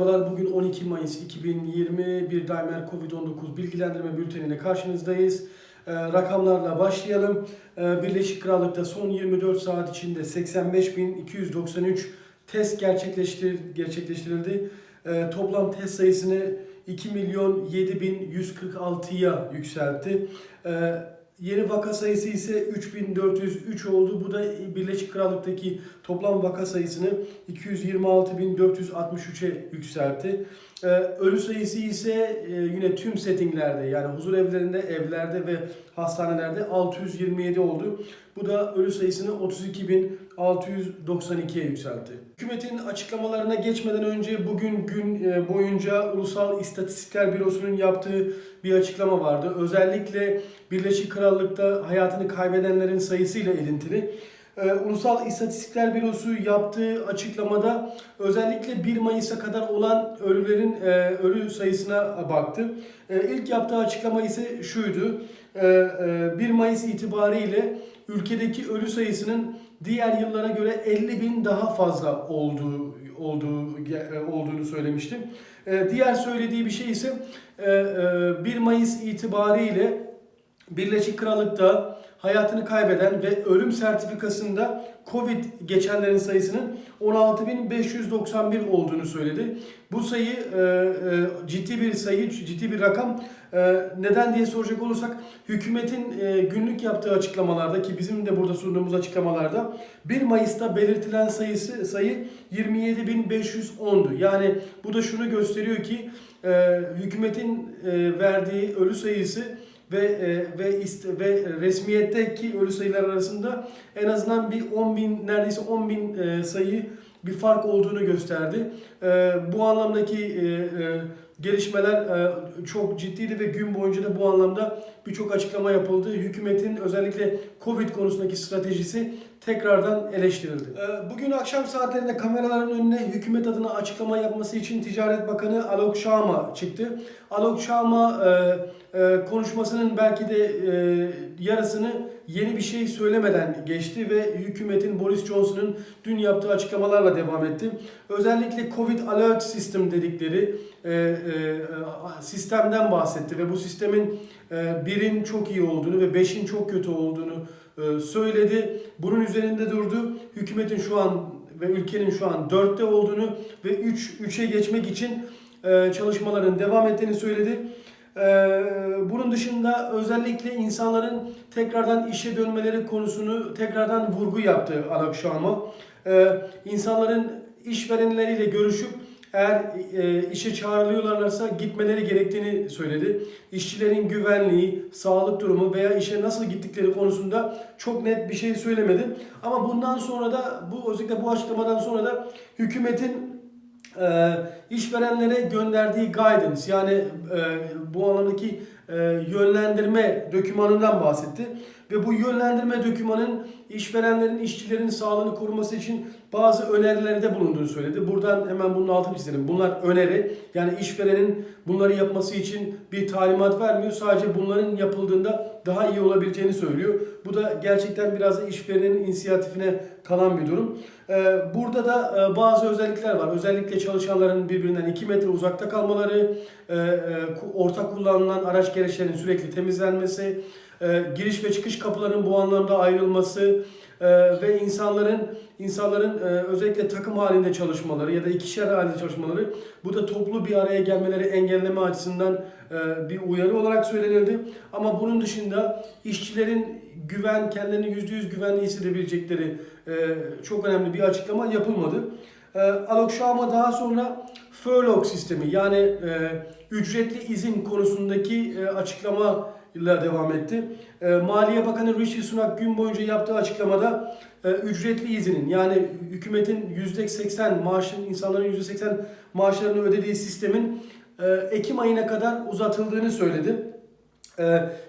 Merhabalar, Bugün 12 Mayıs 2020 bir Daimler Covid-19 bilgilendirme bülteniyle karşınızdayız. Ee, rakamlarla başlayalım. Ee, Birleşik Krallık'ta son 24 saat içinde 85.293 test gerçekleştir, gerçekleştirildi. Ee, toplam test sayısını 2 milyon 7.146'ya yükseltti. Ee, Yeni vaka sayısı ise 3403 oldu. Bu da Birleşik Krallık'taki toplam vaka sayısını 226.463'e yükseltti. Ee, ölü sayısı ise e, yine tüm settinglerde yani huzur evlerinde, evlerde ve hastanelerde 627 oldu. Bu da ölü sayısını 32.692'ye yükseltti. Hükümetin açıklamalarına geçmeden önce bugün gün e, boyunca Ulusal İstatistikler Bürosu'nun yaptığı bir açıklama vardı. Özellikle Birleşik Krallık'ta hayatını kaybedenlerin sayısıyla ilintili. Ee, Ulusal İstatistikler Bürosu yaptığı açıklamada özellikle 1 Mayıs'a kadar olan ölülerin e, ölü sayısına baktı. E, ilk yaptığı açıklama ise şuydu. E, e, 1 Mayıs itibariyle ülkedeki ölü sayısının diğer yıllara göre 50 bin daha fazla olduğu olduğu e, olduğunu söylemişti. E, diğer söylediği bir şey ise e, e, 1 Mayıs itibariyle Birleşik Krallık'ta hayatını kaybeden ve ölüm sertifikasında Covid geçenlerin sayısının 16.591 olduğunu söyledi. Bu sayı e, e, ciddi bir sayı, ciddi bir rakam. E, neden diye soracak olursak hükümetin e, günlük yaptığı açıklamalarda ki bizim de burada sunduğumuz açıklamalarda 1 Mayıs'ta belirtilen sayısı sayı 27.510'du. Yani bu da şunu gösteriyor ki e, hükümetin e, verdiği ölü sayısı ve e, ve ist, ve resmiyetteki ölü sayılar arasında en azından bir 10 bin neredeyse 10 bin e, sayı bir fark olduğunu gösterdi. E, bu anlamdaki e, e, gelişmeler e, çok ciddiydi ve gün boyunca da bu anlamda birçok açıklama yapıldı. Hükümetin özellikle Covid konusundaki stratejisi tekrardan eleştirildi. E, bugün akşam saatlerinde kameraların önüne hükümet adına açıklama yapması için Ticaret Bakanı Alok Sharma çıktı. Alok Sharma e, e, konuşmasının belki de e, yarısını yeni bir şey söylemeden geçti ve hükümetin Boris Johnson'ın dün yaptığı açıklamalarla devam etti. Özellikle Covid Alert System dedikleri e, e, sistemden bahsetti ve bu sistemin e, birin çok iyi olduğunu ve beşin çok kötü olduğunu e, söyledi. Bunun üzerinde durdu. Hükümetin şu an ve ülkenin şu an dörtte olduğunu ve 3 üç, 3'e geçmek için e, çalışmaların devam ettiğini söyledi. Ee, bunun dışında özellikle insanların tekrardan işe dönmeleri konusunu tekrardan vurgu yaptı. Ee, insanların işverenleriyle görüşüp eğer e, işe çağrılıyorlarsa gitmeleri gerektiğini söyledi. İşçilerin güvenliği, sağlık durumu veya işe nasıl gittikleri konusunda çok net bir şey söylemedi. Ama bundan sonra da bu özellikle bu açıklamadan sonra da hükümetin e, işverenlere gönderdiği guidance yani e, bu anlamdaki e, yönlendirme dokümanından bahsetti. Ve bu yönlendirme dokümanın işverenlerin, işçilerin sağlığını koruması için bazı önerileri de bulunduğunu söyledi. Buradan hemen bunun altını çizelim. Bunlar öneri. Yani işverenin bunları yapması için bir talimat vermiyor. Sadece bunların yapıldığında daha iyi olabileceğini söylüyor. Bu da gerçekten biraz da işverenin inisiyatifine kalan bir durum. Ee, burada da e, bazı özellikler var. Özellikle çalışanların birbirinden 2 metre uzakta kalmaları, e, e, ortak kullanılan araç gereçlerin sürekli temizlenmesi, giriş ve çıkış kapılarının bu anlamda ayrılması ve insanların insanların özellikle takım halinde çalışmaları ya da ikişer halinde çalışmaları bu da toplu bir araya gelmeleri engelleme açısından bir uyarı olarak söylenildi. Ama bunun dışında işçilerin güven, kendilerini %100 güvenli hissedebilecekleri çok önemli bir açıklama yapılmadı. Alok Sharma daha sonra furlough sistemi yani ücretli izin konusundaki açıklama ile devam etti. Maliye Bakanı Rishi Sunak gün boyunca yaptığı açıklamada ücretli izinin yani hükümetin %80 maaşın insanların %80 maaşlarını ödediği sistemin Ekim ayına kadar uzatıldığını söyledi.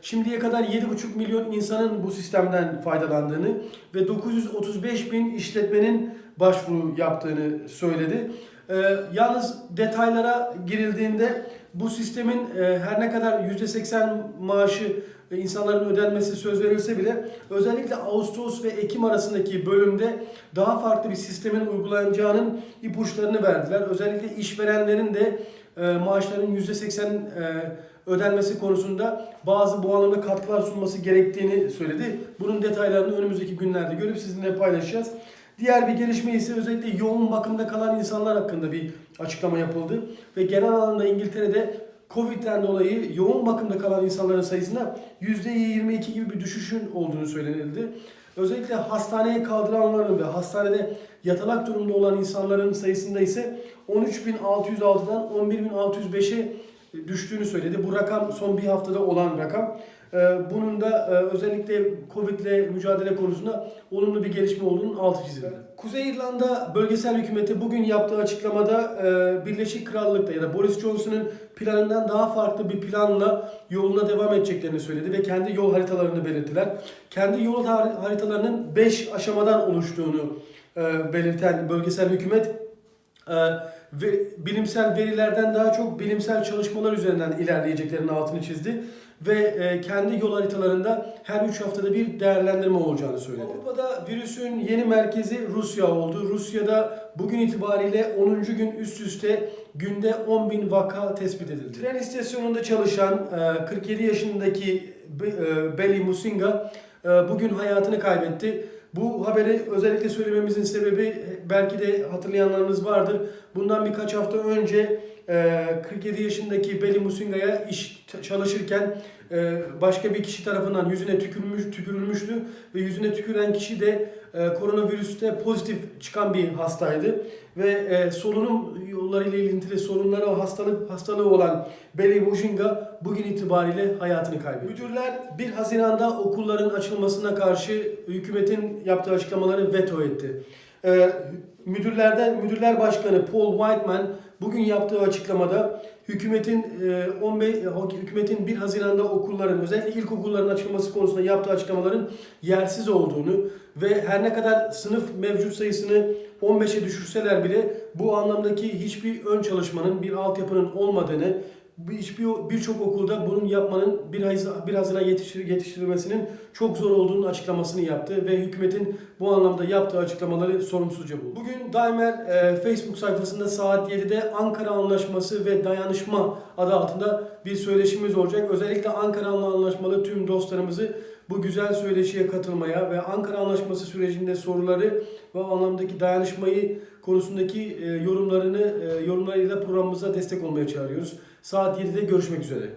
Şimdiye kadar 7,5 milyon insanın bu sistemden faydalandığını ve 935 bin işletmenin başvuru yaptığını söyledi. Yalnız detaylara girildiğinde bu sistemin e, her ne kadar %80 maaşı e, insanların ödenmesi söz verilse bile özellikle Ağustos ve Ekim arasındaki bölümde daha farklı bir sistemin uygulanacağının ipuçlarını verdiler. Özellikle işverenlerin de e, maaşların %80 e, ödenmesi konusunda bazı bu anlamda katkılar sunması gerektiğini söyledi. Bunun detaylarını önümüzdeki günlerde görüp sizinle paylaşacağız. Diğer bir gelişme ise özellikle yoğun bakımda kalan insanlar hakkında bir açıklama yapıldı. Ve genel anlamda İngiltere'de Covid'den dolayı yoğun bakımda kalan insanların sayısında %22 gibi bir düşüşün olduğunu söylenildi. Özellikle hastaneye kaldıranların ve hastanede yatalak durumda olan insanların sayısında ise 13.606'dan 11.605'e düştüğünü söyledi. Bu rakam son bir haftada olan rakam. Ee, Bunun da e, özellikle Covid ile mücadele konusunda olumlu bir gelişme olduğunun altı çizildi. Kuzey İrlanda bölgesel hükümeti bugün yaptığı açıklamada e, Birleşik Krallık'ta ya da Boris Johnson'ın planından daha farklı bir planla yoluna devam edeceklerini söyledi ve kendi yol haritalarını belirttiler. Kendi yol har- haritalarının 5 aşamadan oluştuğunu e, belirten bölgesel hükümet ve bilimsel verilerden daha çok bilimsel çalışmalar üzerinden ilerleyeceklerinin altını çizdi ve e, kendi yol haritalarında her 3 haftada bir değerlendirme olacağını söyledi. Avrupa'da virüsün yeni merkezi Rusya oldu. Rusya'da bugün itibariyle 10. gün üst üste günde 10 bin vaka tespit edildi. Tren istasyonunda çalışan e, 47 yaşındaki Be- e, Beli Musinga e, bugün hayatını kaybetti. Bu haberi özellikle söylememizin sebebi e, belki de hatırlayanlarınız vardır. Bundan birkaç hafta önce e, 47 yaşındaki Beli Musinga'ya iş çalışırken e, başka bir kişi tarafından yüzüne tükürmüş, tükürülmüştü ve yüzüne tüküren kişi de e, koronavirüste pozitif çıkan bir hastaydı ve e, solunum yollarıyla ilintili sorunları o hastalık hastalığı olan Beli Musinga bugün itibariyle hayatını kaybetti. Müdürler 1 Haziran'da okulların açılmasına karşı hükümetin yaptığı açıklamaları veto etti. Ee, müdürlerden Müdürler Başkanı Paul Whiteman bugün yaptığı açıklamada hükümetin e, 15 hükümetin 1 Haziran'da okulların özellikle ilkokulların açılması konusunda yaptığı açıklamaların yersiz olduğunu ve her ne kadar sınıf mevcut sayısını 15'e düşürseler bile bu anlamdaki hiçbir ön çalışmanın, bir altyapının olmadığını, birçok okulda bunun yapmanın bir Haziran, bir Haziran yetiştir, yetiştirilmesinin çok zor olduğunun açıklamasını yaptı ve hükümetin bu anlamda yaptığı açıklamaları sorumsuzca buldu. Bugün Daimler e, Facebook sayfasında saat 7'de Ankara Anlaşması ve Dayanışma adı altında bir söyleşimiz olacak. Özellikle Ankara Anlaşmalı tüm dostlarımızı bu güzel söyleşiye katılmaya ve Ankara Anlaşması sürecinde soruları ve anlamdaki dayanışmayı konusundaki e, yorumlarını e, yorumlarıyla programımıza destek olmaya çağırıyoruz. Saat 7'de görüşmek üzere.